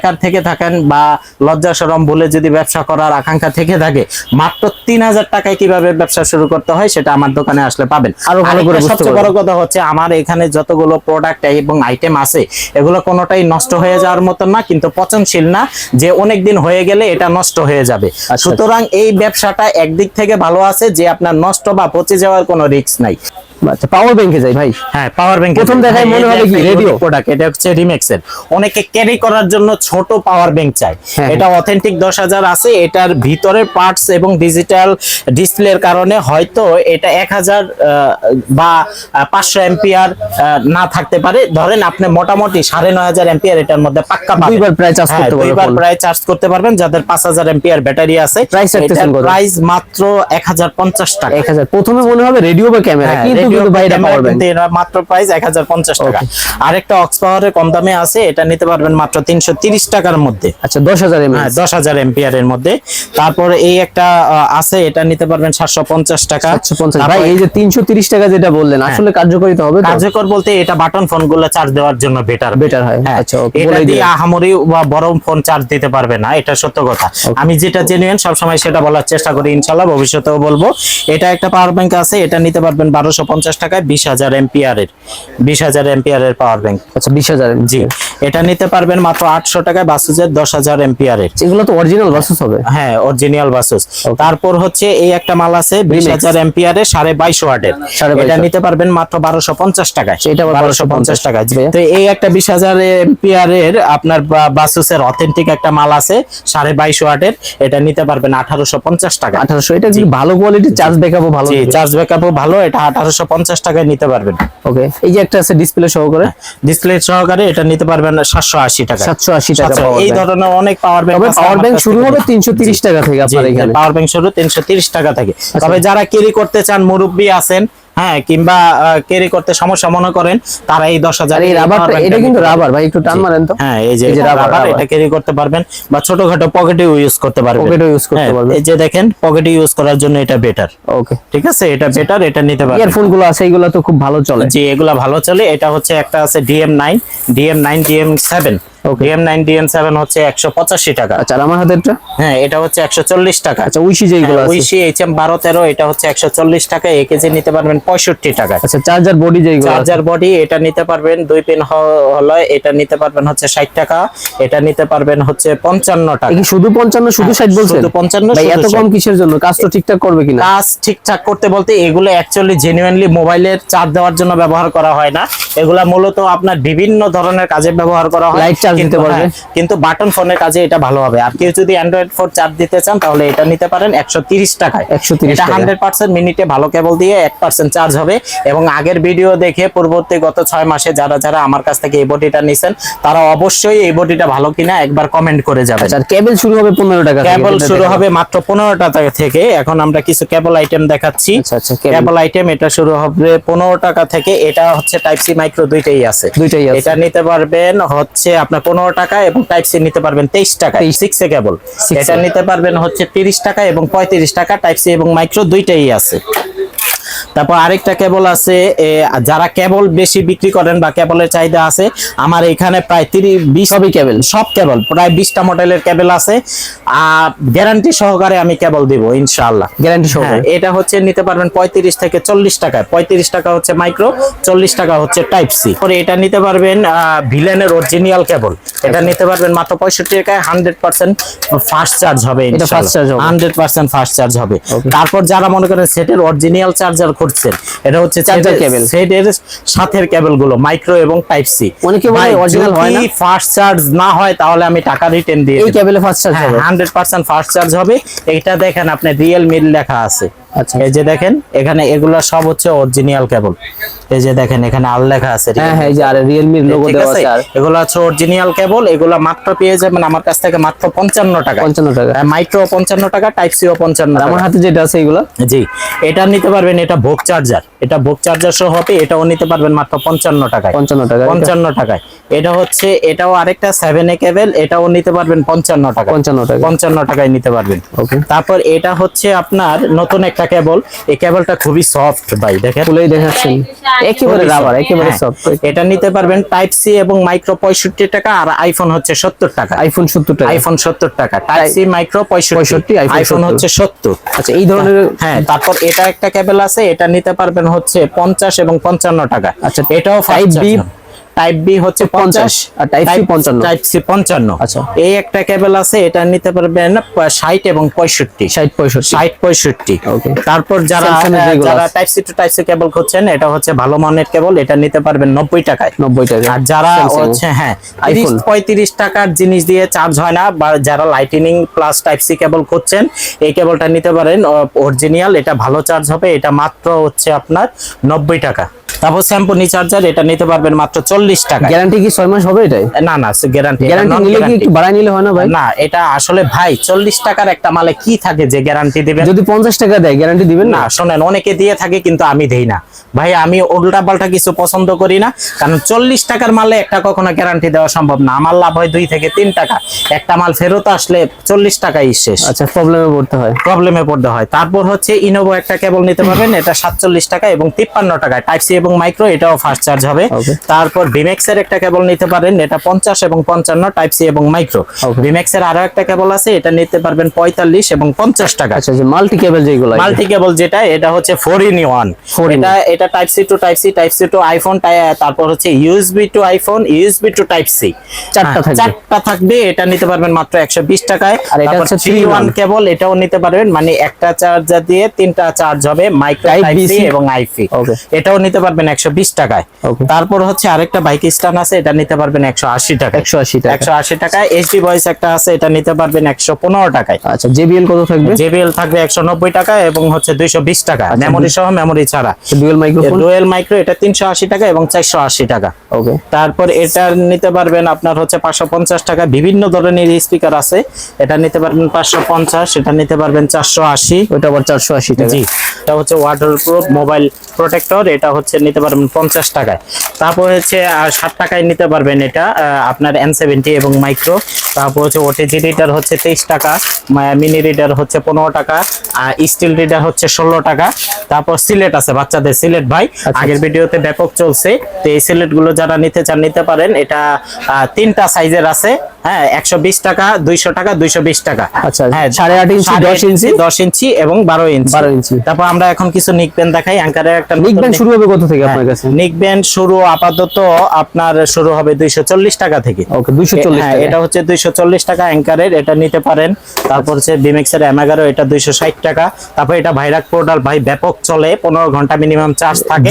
বেকার থেকে থাকেন বা লজ্জা সরম বলে যদি ব্যবসা করার আকাঙ্ক্ষা থেকে থাকে মাত্র তিন হাজার টাকায় কীভাবে ব্যবসা শুরু করতে হয় সেটা আমার দোকানে আসলে পাবেন। আরও ভালো করে সবচেয়ে বড় কথা হচ্ছে আমার এখানে যতগুলো প্রোডাক্ট এবং আইটেম আছে এগুলো কোনোটাই নষ্ট হয়ে যাওয়ার মতন না কিন্তু পচনশীল না যে অনেক দিন হয়ে গেলে এটা নষ্ট হয়ে যাবে। আচ্ছা। সুতরাং এই ব্যবসাটা একদিক থেকে ভালো আছে যে আপনার নষ্ট বা পচে যাওয়ার কোনো রিস্ক নাই। আচ্ছা পাওয়ার ব্যাংকে যাই ভাই। হ্যাঁ পাওয়ার ব্যাংক প্রথম দেখায় মনে হবে কি, radio? প্রোডাক্ট এটা হচ্ছে রিমেক্স অনেকে ক্যারি করার জন্য ছোট পাওয়ার ব্যাংক চায়। হ্যাঁ, এটা অথেন্টিক দশ হাজার আছে এটার ভিতরের পার্টস এবং ডিজিটাল ডিসপ্লের কারণে হয়তো এটা এক হাজার বা পাঁচশো এম্পিয়ার না থাকতে পারে। ধরেন আপনি মোটামুটি সাড়ে নয় হাজার এম্পিয়ার এটার মধ্যে পাক্কা পাবেন। দুইবার প্রায় চার্জ হ্যাঁ, করতে পারবে দুইবার প্রায় চার্জ করতে পারবেন যাদের পাঁচ হাজার এম্পিয়ার ব্যাটারি আছে। প্রাইস মাত্র এক হাজার পঞ্চাশ টাকা। এক হাজার। প্রথমে মনে হবে রেডিও বা ক্যামেরা কিন্তু কিন্তু ভাই এটা পাওয়ার ব্যাংক মাত্র প্রাইস এক হাজার পঞ্চাশ টাকা। আরেকটা অক্স পাওয়ারের কম দামে আছে এটা নিতে পারবেন মাত্র তিনশো তিরিশ টাকার মধ্যে। আচ্ছা হ্যাঁ দশ হাজার এম্পিয়ার এর মধ্যে। তারপর এই একটা আছে এটা নিতে পারবেন সাতশো পঞ্চাশ টাকা। পঞ্চাশ। ভাই এই যে তিনশো তিরিশ টাকা যেটা বললেন আসলে কার্যকারিতা হবে কার্যকর বলতে এটা বাটন ফোনগুলো চার্জ দেওয়ার জন্য বেটার Better হয়। হ্যাঁ আচ্ছা, এটা দিয়ে আহামরি বা বড় ফোন চার্জ দিতে পারবে না এটা সত্য কথা। আমি যেটা জেনুইন সবসময় সেটা বলার চেষ্টা করি ইনশাল্লাহ ভবিষ্যতেও বলব। এটা একটা পাওয়ার ব্যাংক আছে এটা নিতে পারবেন বারোশো পঞ্চাশ টাকায় বিশ হাজার এম্পিয়ারের বিশ হাজার এম্পিয়ারের পাওয়ার ব্যাংক আচ্ছা বিশ হাজার জি এটা নিতে পারবেন মাত্র আটশো টাকায় বাসুজের দশ হাজার এম্পিয়ারের এগুলো তো অরিজিনাল বাসুস হবে। হ্যাঁ অরিজিনাল বাসুস তারপর হচ্ছে এই একটা মাল আছে বিশ হাজার এম্পিয়ারের সাড়ে বাইশ ওয়াটের। 22 এটা নিতে পারবেন মাত্র বারোশো পঞ্চাশ টাকায়। এটা বারোশো পঞ্চাশ 1250 টাকা ভাইয়া। তো এই একটা বিশ হাজার এম্পিয়ারের আপনার বাসুসের অথেন্টিক একটা মাল আছে সাড়ে বাইশ ওয়াটের। এটা নিতে পারবেন আঠারোশো পঞ্চাশ টাকা আঠারোশো এটা ভালো কোয়ালিটি চার্জ ব্যাকআপও ভালো। চার্জ ব্যাকআপও ভালো এটা আঠারোশো পঞ্চাশ টাকায় নিতে পারবেন। ওকে এই যে একটা আছে ডিসপ্লে সহকারে? ডিসপ্লে সহকারে এটা নিতে পারবেন সাতশো আশি টাকা 780 টাকা এই ধরনের অনেক পাওয়ার ব্যাংক পাওয়ার ব্যাংক শুরু হবে তিনশো তিরিশ টাকা থেকে আপনার এখানে। পাওয়ার ব্যাংক শুরু তিনশো তিরিশ টাকা থেকে। তবে যারা ক্যারি করতে চান মুরব্বী আছেন হ্যাঁ কিংবা ক্যারি করতে সমস্যা মনে করেন তারা এই দশ হাজার আর এই রাবারটা এটা কিন্তু রাবার ভাই একটু টান মারেন তো। হ্যাঁ এই যে রাবার, রাবার রাবার। এটা ক্যারি করতে পারবেন বা ছোটখাটো পকেটেও ইউজ করতে পারবেন। পকেটেও use করতে হ্যাঁ, পারবেন। এই যে দেখেন পকেটে ইউজ করার জন্য এটা বেটার ওকে ঠিক আছে? এটা বেটার এটা নিতে পারবেন। ইয়ারফোনগুলো আছে এগুলো তো খুব ভালো চলে। জি এগুলা ভালো চলে। এটা হচ্ছে একটা আছে DM nine DM nine DM nine DM seven হচ্ছে একশো পঁচাশি টাকা। আচ্ছা আমার হাতেরটা? হ্যাঁ এটা হচ্ছে একশো চল্লিশ টাকা। আচ্ছা উইশি যেগুলো আছে। এইচ এম বারো তেরো এটা হচ্ছে একশো চল্লিশ টাকা এক কেজি নিতে পারবেন পঁয়ষট্টি টাকা। আচ্ছা চার্জার বডি যেগুলো চার্জার বডি এটা নিতে পারবেন দুই পিন হলো এটা নিতে পারবেন হচ্ছে ষাট টাকা এটা নিতে পারবেন হচ্ছে পঞ্চান্ন টাকা। শুধু পঞ্চান্ন শুধু ষাট বলছেন? শুধু 55, এত কম কিসের জন্য? কাজ তো ঠিকঠাক করবে কিনা? কাজ ঠিকঠাক করতে বলতে এগুলো অ্যাকচুয়ালি জেনুইনলি মোবাইলের চার্জ দেওয়ার জন্য ব্যবহার করা হয় না। এগুলা মূলত আপনার বিভিন্ন ধরনের কাজে ব্যবহার করা হয়। Light কিন্তু দিতে পারবে। হ্যাঁ, কিন্তু বাটন ফোনের কাজে এটা ভালো হবে। আর কেউ যদি অ্যান্ড্রয়েড ফোন চার্জ দিতে চান তাহলে এটা নিতে পারেন একশো তিরিশ টাকায়। 130 এটা টাকা। হান্ড্রেড পার্সেন্ট মিনিটে ভালো কেবল দিয়ে এক পার্সেন্ট চার্জ হবে। এবং আগের ভিডিও দেখে পূর্ববর্তী গত ছয় মাসে যারা যারা আমার কাছ থেকে এই বডিটা নিছেন তারা অবশ্যই এই বডিটা ভালো কিনা একবার কমেন্ট করে যাবেন। আচ্ছা কেবল শুরু হবে পনেরো টাকা থেকে। কেবল শুরু হবে মাত্র পনেরো টাকা থেকে। এখন আমরা কিছু কেবল আইটেম দেখাচ্ছি। আচ্ছা, আচ্ছা, কেবল আইটেম এটা শুরু হবে পনেরো টাকা থেকে। এটা হচ্ছে টাইপ সি মাইক্রো দুইটাই আছে। দুইটাই আছে। এটা নিতে পারবেন হচ্ছে আপনার পনেরো টাকা এবং টাইপ সি নিতে পারবেন তেইশ টাকা সিক্স এ কেবল এটা নিতে পারবেন হচ্ছে তিরিশ টাকা এবং পঁয়ত্রিশ টাকা টাইপ সি এবং মাইক্রো দুইটাই আছে। তারপর আরেকটা কেবল আছে যারা কেবল বেশি বিক্রি করেন বা কেবলের চাহিদা আছে আমার এখানে প্রায় তিরিশ বিশ সবই কেবল সব কেবল প্রায় বিশটা মডেলের কেবল আছে গ্যারান্টি সহকারে আমি কেবল দিব ইনশাআল্লাহ। গ্যারান্টি হ্যাঁ, সহকারে এটা হচ্ছে নিতে পারবেন পঁয়ত্রিশ থেকে চল্লিশ টাকায় পঁয়ত্রিশ টাকা হচ্ছে মাইক্রো চল্লিশ টাকা হচ্ছে টাইপ সি। পরে এটা নিতে পারবেন ভিলেনের অরিজিনাল কেবল এটা নিতে পারবেন মাত্র পঁয়ষট্টি টাকায় হান্ড্রেড পার্সেন্ট ফাস্ট চার্জ হবে fast hundred percent fast charge হবে। তারপর যারা মনে করেন সেটের অরিজিনাল চার্জার করছেন। এটা হচ্ছে চার্জার কেবল সেটের সাথের কেবলগুলো মাইক্রো এবং টাইপ সি অনেকে বলে অরিজিনাল হয় না। ফাস্ট চার্জ না হয় তাহলে আমি টাকা রিটার্ন দিয়ে এই। কেবলে ফাস্ট চার্জ হবে। হান্ড্রেড পার্সেন্ট ফাস্ট চার্জ হবে। এটা দেখেন আপনি রিয়েল মিল লেখা আছে। আচ্ছা এই যে দেখেন এখানে এগুলো সব হচ্ছে অরিজিনাল কেবল এই যে দেখেন এখানে আল লেখা আছে হ্যাঁ হ্যাঁ এই যে আর রিয়েলমির লোগো দেওয়া আছে? আর। এগুলো হচ্ছে অরিজিনাল কেবল এগুলো মাত্র পেয়ে যাবেন আমার কাছ থেকে মাত্র পঞ্চান্ন টাকা 55 টাকা। মাইক্রো পঞ্চান্ন টাকা টাইপ পঞ্চান্ন আর আমার হাতে যেটা আছে এগুলো? জি এটা নিতে পারবেন এটা ভোগ চার্জার এটা ভোগ চার্জার সহ হবে এটাও নিতে পারবেন মাত্র পঞ্চান্ন টাকায়। পঞ্চান্ন টাকা পঞ্চান্ন টাকায়। এটা হচ্ছে এটাও আরেকটা সেভেন এ কেবল এটাও নিতে পারবেন পঞ্চান্ন টাকা পঞ্চান্ন টাকা পঞ্চান্ন টাকায় নিতে পারবেন। ওকে তারপর এটা হচ্ছে আপনার নতুন একটা কেবল এই কেবলটা খুবই সফট ভাই দেখেন। খুলেই দেখাচ্ছেন। একেবারে রাবার একেবারে হ্যাঁ, সফট এটা নিতে পারবেন টাইপ সি এবং মাইক্রো পঁয়ষট্টি টাকা আর আইফোন হচ্ছে সত্তর টাকা। আইফোন সত্তর টাকা। আইফোন সত্তর টাকা। টাইপ সি মাইক্রো পঁয়ষট্টি। 65, আইফোন হচ্ছে সত্তর। আচ্ছা এই ধরনের হ্যাঁ। তারপর এটা একটা কেবল আছে এটা নিতে পারবেন হচ্ছে পঞ্চাশ এবং পঞ্চান্ন টাকা। আচ্ছা, এটাও Type B টাইপ বি হচ্ছে পঞ্চাশ আর Type C 55 টাইপ সি পঞ্চান্ন। আচ্ছা। এই একটা কেবল আছে এটা নিতে পারবেন ষাট এবং পঁয়ষট্টি। ষাট পঁয়ষট্টি। ষাট পঁয়ষট্টি। Okay. তারপর যারা যারা type C to type C cable খুঁজছেন এটা হচ্ছে ভালো মানের কেবল এটা নিতে পারবেন নব্বই টাকায়। নব্বই টাকা আর যারা। হচ্ছে হ্যাঁ iPhone। পঁয়ত্রিশ টাকার জিনিস দিয়ে চার্জ হয় না বা যারা lightning plus type C cable খুঁজছেন এই কেবলটা নিতে পারেন অরিজিনাল এটা ভালো চার্জ হবে এটা মাত্র হচ্ছে আপনার নব্বই টাকা। তারপর স্যাম্পনি চার্জার এটা নিতে পারবেন মাত্র চল্লিশ টাকা গ্যারান্টি কি ছয় মাস হবে এটাই? না না গ্যারান্টি গ্যারান্টি নিলে কি একটু বাড়াই নিলে হয় না ভাই? না এটা আসলে ভাই চল্লিশ টাকার একটা মালে কি থাকে যে গ্যারান্টি দিবেন? যদি পঞ্চাশ টাকা দেয় গ্যারান্টি দিবেন না? না শোনেন অনেকে দিয়ে থাকে কিন্তু আমি দেই না। ভাই আমি উল্টা পাল্টা কিছু পছন্দ করি না কারণ চল্লিশ টাকার মালে একটা কখনো গ্যারান্টি দেওয়া সম্ভব না। আমার লাভ হয় দুই থেকে তিন টাকা। একটা মাল ফেরত আসলে চল্লিশ টাকাই শেষ। আচ্ছা প্রবলেমে পড়তে হয়। প্রবলেমে পড়তে হয়। তারপর হচ্ছে ইনোভো একটা কেবল নিতে পারবেন এটা সাতচল্লিশ টাকা এবং তিপ্পান্ন টাকায়। টাইপ সি এবং মাইক্রো এটাও ফাস্ট চার্জ হবে। তারপর বিমেক্স এর একটা কেবল নিতে পারেন এটা পঞ্চাশ এবং পঞ্চান্ন টাইপ সি এবং মাইক্রো. বিমেক্স এর আরও একটা কেবল আছে এটা নিতে পারবেন পঁয়তাল্লিশ এবং পঞ্চাশ টাকা। আচ্ছা যে মাল্টি কেবল যেগুলো মাল্টি কেবল যেটা এটা হচ্ছে ফোর ইন ওয়ান এটা এটা type C to type C type C to iPhone তারপর হচ্ছে USB to iPhone USB to type C চারটা থাকবে। চারটা থাকবে এটা নিতে পারবেন মাত্র একশো বিশ টাকায়। আর এটা হচ্ছে থ্রি ওয়ান কেবল এটাও নিতে পারবেন মানে একটা চার্জার দিয়ে তিনটা চার্জ হবে মাইক্রো টাইপ সি এবং আইফি. এটাও নিতে পারবেন একশো বিশ টাকায়। তারপর হচ্ছে আরেকটা বাইক স্ট্যান্ড আছে এটা নিতে পারবেন একশো আশি টাকা একশো আশি টাকা একশো আশি টাকায়। এইচডি ভয়েস একটা আছে এটা নিতে পারবেন একশো পনেরো টাকায়। আচ্ছা জেবিএল কত থাকবে? জেবিএল থাকবে একশো নব্বই টাকা এবং হচ্ছে দুইশো বিশ টাকা আচ্ছা, মেমোরি সহ মেমোরি ছাড়া। ডুয়েল মাইক্রোফোন ডুয়েল মাইক্রো এটা তিনশো আশি টাকা এবং চারশো আশি টাকা। ওকে তারপর এটা নিতে পারবেন আপনার হচ্ছে পাঁচশো পঞ্চাশ টাকা বিভিন্ন ধরনের স্পিকার আছে। এটা নিতে পারবেন পাঁচশো পঞ্চাশ এটা নিতে পারবেন চারশো আশি। ওটা আবার চারশো আশি টাকা। জি এটা হচ্ছে ওয়াটার প্রুফ মোবাইল প্রোটেক্টর এটা হচ্ছে নিতে পারবেন পঞ্চাশ টাকায়। তারপর হচ্ছে ষাট টাকায় নিতে পারবেন এটা আপনার এন সেভেন্টি এবং মাইক্রো তারপর হচ্ছে ওটিজি রিডার হচ্ছে তেইশ টাকা মিনি রিডার হচ্ছে পনেরো টাকা আর স্টিল রিডার হচ্ছে ষোলো টাকা। তারপর সিলেট আছে বাচ্চাদের সিলেট ভাই। আগের ভিডিওতে ব্যাপক চলছে। তো এই সিলেটগুলো যারা নিতে চান নিতে পারেন। এটা তিনটা সাইজের আছে। হ্যাঁ একশো বিশ টাকা দুইশো টাকা দুইশো বিশ টাকা। আচ্ছা, হ্যাঁ সাড়ে আট ইঞ্চি, দশ ইঞ্চি? দশ ইঞ্চি এবং বারো ইঞ্চি। 12 ইঞ্চি। তারপর আমরা এখন কিছু নিক দেখাই অ্যাঙ্কারের একটা নিক ব্যান্ড শুরু হবে কত থেকে হ্যাঁ, আপনার কাছে? নিক ব্যান্ড শুরু আপাতত আপনার শুরু হবে দুইশো চল্লিশ টাকা থেকে। ওকে দুইশো চল্লিশ হ্যাঁ, এটা হচ্ছে দুইশো চল্লিশ টাকা অ্যাঙ্কারের এটা নিতে পারেন। তারপর হচ্ছে বিমেক্স এর এমাগারো এটা দুইশো ষাট টাকা। তারপর এটা ভাইরাক পোর্টাল ভাই ব্যাপক চলে পনেরো ঘণ্টা মিনিমাম চার্জ থাকে।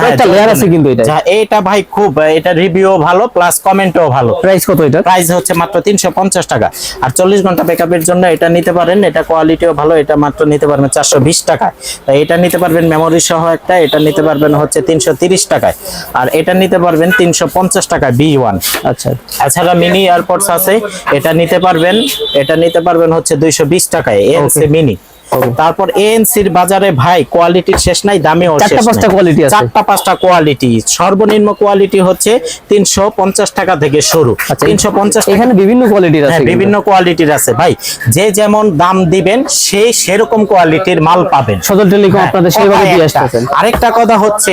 হ্যাঁ, আছে কিন্তু এটায়। এটা ভাই খুব এটা রিভিউ ভালো প্লাস কমেন্টও ভালো। প্রাইস কত এটা প্রাইস হচ্ছে মাত্র তিনশো পঞ্চাশ টাকা। আর চল্লিশ ঘণ্টা ব্যাকআপের জন্য এটা নিতে পারেন এটা কোয়ালিটিও ভালো এটা মাত্র নিতে পারবেন চারশো বিশ টাকায়। তাই এটা নিতে পারবেন মেমোরি সহ একটা এটা নিতে পারবেন হচ্ছে তিনশো তিরিশ টাকায়। আর এটা নিতে পারবেন তিনশো পঞ্চাশ টাকা বি ওয়ান আচ্ছা। এছাড়া মিনি এয়ারপোর্টস আছে এটা নিতে পারবেন এটা নিতে পারবেন হচ্ছে দুইশো বিশ টাকায় এ হচ্ছে মিনি তারপর এএনসির বাজারে ভাই কোয়ালিটির শেষ নাই শেষ চারটা পাঁচটা quality আছে। চারটা পাঁচটা কোয়ালিটি সর্বনিম্ন কোয়ালিটি হচ্ছে তিনশো পঞ্চাশ টাকা থেকে শুরু। আচ্ছা তিনশো পঞ্চাশ এখানে বিভিন্ন কোয়ালিটির আছে হ্যাঁ বিভিন্ন কোয়ালিটির আছে। ভাই যে যেমন দাম দিবেন সেই সেরকম কোয়ালিটির মাল পাবেন। সজল টেলিকম হ্যাঁ, আপনাদের সেইভাবে দিয়ে। আসতেছেন। আরেকটা কথা হচ্ছে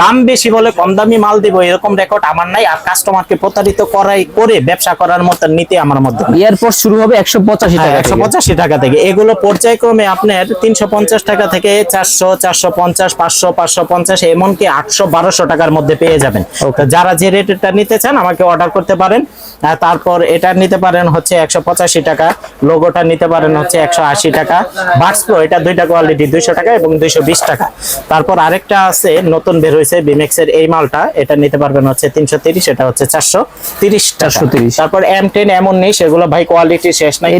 দাম বেশি বলে কম দামি মাল দিব এরকম রেকর্ড আমার নাই আর কাস্টমারকে প্রতারিত করাই করে ব্যবসা করার মতো নীতি আমার মধ্যে। এরপর শুরু হবে একশো পঁচাশি টাকা একশো থেকে। পঁচাশি টাকা থেকে। এগুলো পর্যায়ক্রমে আপনার তিনশো পঞ্চাশ টাকা থেকে চারশো চারশো পঞ্চাশ পাঁচশো পাঁচশো পঞ্চাশ এমনকি আটশো বারোশো টাকার মধ্যে পেয়ে যাবেন। যারা যে রেটটা নিতে চান আমাকে অর্ডার করতে পারেন। তারপর এটা নিতে পারেন হচ্ছে একশো পঁচাশি টাকা লোগোটা নিতে পারেন হচ্ছে একশো আশি টাকা বাক্স প্রো এটা দুইটা কোয়ালিটি দুইশো টাকা এবং দুইশো বিশ টাকা। তারপর আরেকটা আছে নতুন বের হয়েছে বিমেক্সের এই মালটা এটা নিতে পারবেন হচ্ছে তিনশো তিরিশ এটা হচ্ছে চারশো তিরিশ টাকা। 430 তারপর এম টেন এমন নেই সেগুলো ভাই কোয়ালিটি শেষ নাই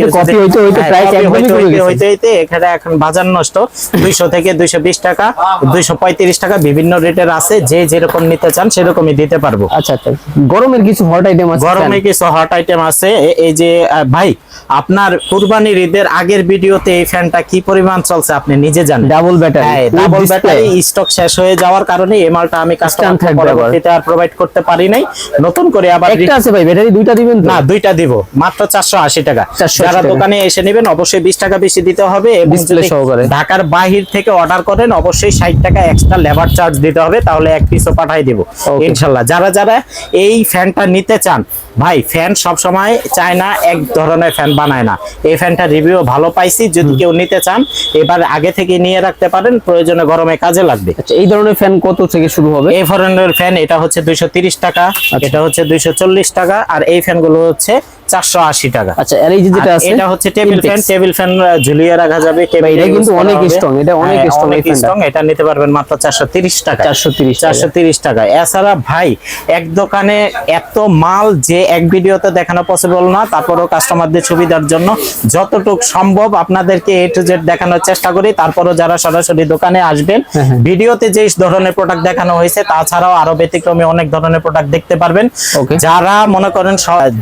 হইতে হইতে হইতে এখানে বাজার নষ্ট। দুইশো থেকে দুইশো বিশ টাকা দুইশো পঁয়ত্রিশ টাকা বিভিন্ন রেটের আছে যে যেরকম নিতে চান সেরকমই দিতে পারব। আচ্ছা আচ্ছা। গরমের কিছু হট আইটেম আছে গরমে কিছু হট আইটেম আছে এই যে ভাই আপনার কুরবানির ঈদের আগের ভিডিওতে এই ফ্যানটা কি পরিমাণ চলছে আপনি নিজে জানেন? Double battery double battery stock শেষ হয়ে যাওয়ার কারণে এই মালটা আমি কাস্টমার। পরবর্তীতে আর প্রোভাইড করতে পারি নাই। নতুন করে আবার একটা আছে ভাই ব্যাটারি দুইটা দিবেন না দুইটা দিব মাত্র চারশো আশি টাকা। 480 যারা দোকানে এসে নেবেন অবশ্যই বিশ টাকা বেশি দিতে হবে। যদি সহকারে। ঢাকার বাহির থেকে অর্ডার করেন অবশ্যই ষাট টাকা এক্সট্রা লেবার চার্জ দিতে হবে তাহলে এক পিসও পাঠাই দিব Okay. ইনশাল্লাহ যারা যারা এই ফ্যানটা নিতে চান ভাই ফ্যান সব সময় চায় না এক ধরনের ফ্যান বানায় না এই ফ্যানটা রিভিউ ভালো পাইছি যদি কেউ নিতে চান এবার আগে থেকে নিয়ে রাখতে পারেন প্রয়োজনে গরমে কাজে লাগবে আচ্ছা এই ধরনের ফ্যান কত থেকে শুরু হবে এই ধরনের ফ্যান এটা হচ্ছে দুইশো টাকা আচ্ছা। এটা হচ্ছে দুইশো চল্লিশ টাকা আর এই ফ্যানগুলো হচ্ছে চারশো আশি টাকা। আচ্ছা আর এই যে যেটা আছে এটা হচ্ছে টেবিল ফ্যান টেবিল ফ্যান ঝুলিয়ে রাখা যাবে এটা কিন্তু অনেক strong, এটা অনেক হ্যাঁ, অনেক ফ্যানটা। এটা নিতে পারবেন মাত্র চারশো তিরিশ টাকা 430 টাকা। চারশো তিরিশ টাকা এছাড়া ভাই এক দোকানে এত মাল যে এক ভিডিওতে দেখানো পসিবল না তারপরেও কাস্টমারদের সুবিধার জন্য যতটুক সম্ভব আপনাদেরকে এ টু জেড দেখানোর চেষ্টা করি। তারপরও যারা সরাসরি দোকানে আসবেন হ্যাঁ, হ্যাঁ। ভিডিওতে যে ধরনের প্রোডাক্ট দেখানো হয়েছে তাছাড়াও আরও ব্যতিক্রমী অনেক ধরনের প্রোডাক্ট দেখতে পারবেন। যারা মনে করেন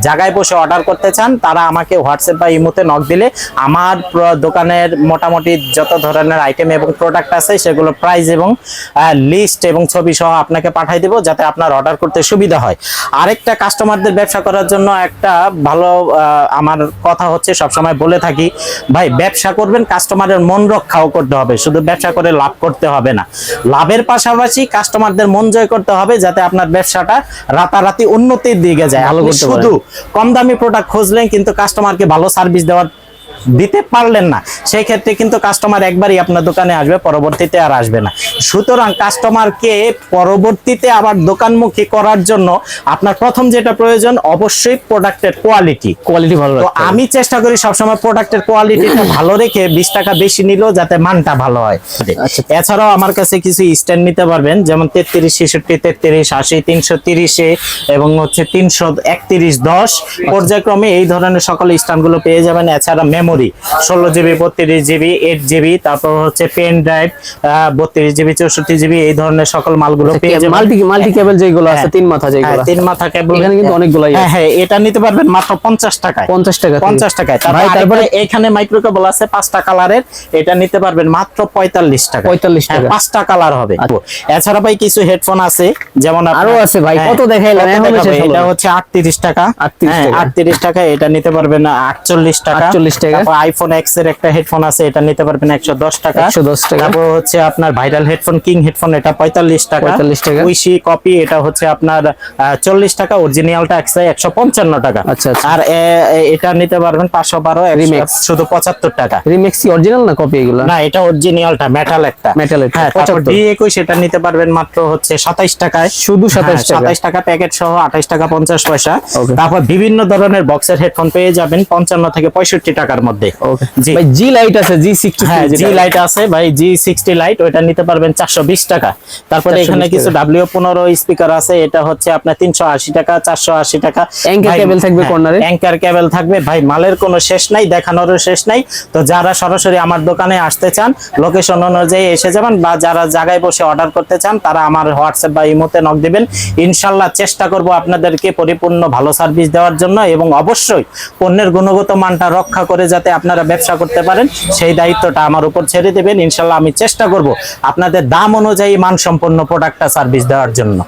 জায়গায় বসে অর্ডার করতে চান তারা আমাকে হোয়াটসঅ্যাপ বা ইমোতে নক দিলে আমার দোকানের মোটামুটি যত ধরনের আইটেম এবং প্রোডাক্ট আছে সেগুলো প্রাইস এবং লিস্ট এবং ছবি সহ আপনাকে পাঠাই দেবো যাতে আপনার অর্ডার করতে সুবিধা হয়। আরেকটা কাস্টমারদের ব্যবসা করার জন্য একটা ভালো আমার কথা হচ্ছে সবসময় বলে থাকি ভাই ব্যবসা করবেন কাস্টমারের মন রক্ষাও করতে হবে শুধু ব্যবসা করে লাভ করতে হবে না। লাভের পাশাপাশি কাস্টমারদের মন জয় করতে হবে যাতে আপনার ব্যবসাটা রাতারাতি উন্নতির দিকে যায়। শুধু কম দামি প্রোডাক্ট খুঁজলেন কিন্তু কাস্টমারকে ভালো সার্ভিস দেওয়ার দিতে পারলেন না। সেই ক্ষেত্রে কিন্তু কাস্টমার একবারই আপনার দোকানে আসবে পরবর্তীতে আর আসবে না। সুতরাং কাস্টমারকে পরবর্তীতে আবার দোকানমুখী করার জন্য আপনার প্রথম যেটা প্রয়োজন অবশ্যই প্রোডাক্টের কোয়ালিটি কোয়ালিটি ভালো তো আমি চেষ্টা করি সবসময় প্রোডাক্টের কোয়ালিটিটা ভালো রেখে বিশ টাকা বেশি নিলেও যাতে মানটা ভালো হয়। আচ্ছা। এছাড়াও আমার কাছে কিছু স্ট্যান্ড নিতে পারবেন যেমন তেত্রিশ ছেষট্টি তেত্রিশ আশি তিনশো তিরিশে এবং হচ্ছে তিনশো একত্রিশ দশ। পর্যায়ক্রমে এই ধরনের সকল স্ট্যান্ডগুলো পেয়ে যাবেন। এছাড়া মেমোরি ষোলো জিবি বত্রিশ জিবি এইট জিবি তারপর হচ্ছে পেন ড্রাইভ বত্রিশ জিবি চৌষট্টি জিবি এই ধরনের সকল মালগুলো পেয়ে যাবেন। মাল্টি মাল্টি কেবল যেগুলো আছে হ্যাঁ। তিন মাথা হ্যাঁ, যেগুলো তিন মাথা কেবল এখানে কিন্তু অনেকগুলাই হ্যাঁ হ্যাঁ এটা নিতে পারবেন মাত্র পঞ্চাশ টাকায়। 50 টাকা থেকে। পঞ্চাশ টাকায়। তারপরে এখানে মাইক্রো কেবল আছে পাঁচটা কালারের এটা নিতে পারবেন মাত্র পঁয়তাল্লিশ টাকা 45 টাকা। হ্যাঁ, পাঁচটা কালার হবে। এছাড়া ভাই কিছু হেডফোন আছে যেমন আরও আছে ভাই, হ্যাঁ, কত দেখাইলাম, এটা হচ্ছে আটত্রিশ টাকা। 38 হ্যাঁ, টাকা। আটত্রিশ টাকা এটা নিতে পারবেন আটচল্লিশ টাকা। 48 টাকা। তারপর আইফোন এক্সের একটা হেডফোন আছে এটা নিতে পারবেন একশো দশ টাকা। 110 টাকা। তারপর হচ্ছে আপনার ভাইরাল হেডফোন কিং হেডফোন এটা পঁয়তাল্লিশ টাকা। 45 টাকা। উইশি কপি এটা হচ্ছে আপনার চল্লিশ টাকা অরিজিনালটা একশো পঞ্চান্ন টাকা। আচ্ছা, আচ্ছা। আর এটা নিতে পারবেন পাঁচশো বারো Remix। শুধু পঁচাত্তর টাকা। রিমেক্সি অরিজিনাল না কপি এগুলো? না এটা অরিজিনালটা মেটাল একটা। Metal একটা, হ্যাঁ তারপর 75 এটা নিতে পারবেন মাত্র হচ্ছে সাতাইশ টাকায়। শুধু 27 টাকা। সাতাইশ টাকা প্যাকেট সহ আঠাইশ টাকা পঞ্চাশ পয়সা। তারপর বিভিন্ন ধরনের বক্সের হেডফোন পেয়ে যাবেন পঞ্চান্ন থেকে পঁয়ষট্টি টাকার মধ্যে। ওকে জি। ভাই জি লাইট আছে জি সিক্সটি হ্যাঁ জি লাইট আছে ভাই জি সিক্সটি লাইট ওইটা নিতে পারবেন চারশো বিশ টাকা। তারপরে এখানে কিছু ডাব্লিউ পনেরো স্পিকার আছে এটা হচ্ছে আপনার তিনশো আশি টাকা চারশো আশি টাকা। Anchor cable থাকবে corner অ্যাঙ্কার কেবল থাকবে। ভাই মালের কোনো শেষ নাই দেখানোরও শেষ নাই। তো যারা সরাসরি আমার দোকানে আসতে চান লোকেশন অনুযায়ী এসে যাবেন বা যারা জায়গায় বসে অর্ডার করতে চান তারা আমার হোয়াটসঅ্যাপ বা ইমোতে নক দিবেন। ইনশাল্লাহ চেষ্টা করব আপনাদেরকে পরিপূর্ণ ভালো সার্ভিস দেওয়ার জন্য এবং অবশ্যই পণ্যের গুণগত মানটা রক্ষা করে যাতে যাতে আপনারা ব্যবসা করতে পারেন, সেই দায়িত্বটা আমার উপর ছেড়ে দেবেন। ইনশাল্লাহ আমি চেষ্টা করব আপনাদের দাম অনুযায়ী মানসম্পন্ন প্রোডাক্টটা সার্ভিস দেওয়ার জন্য।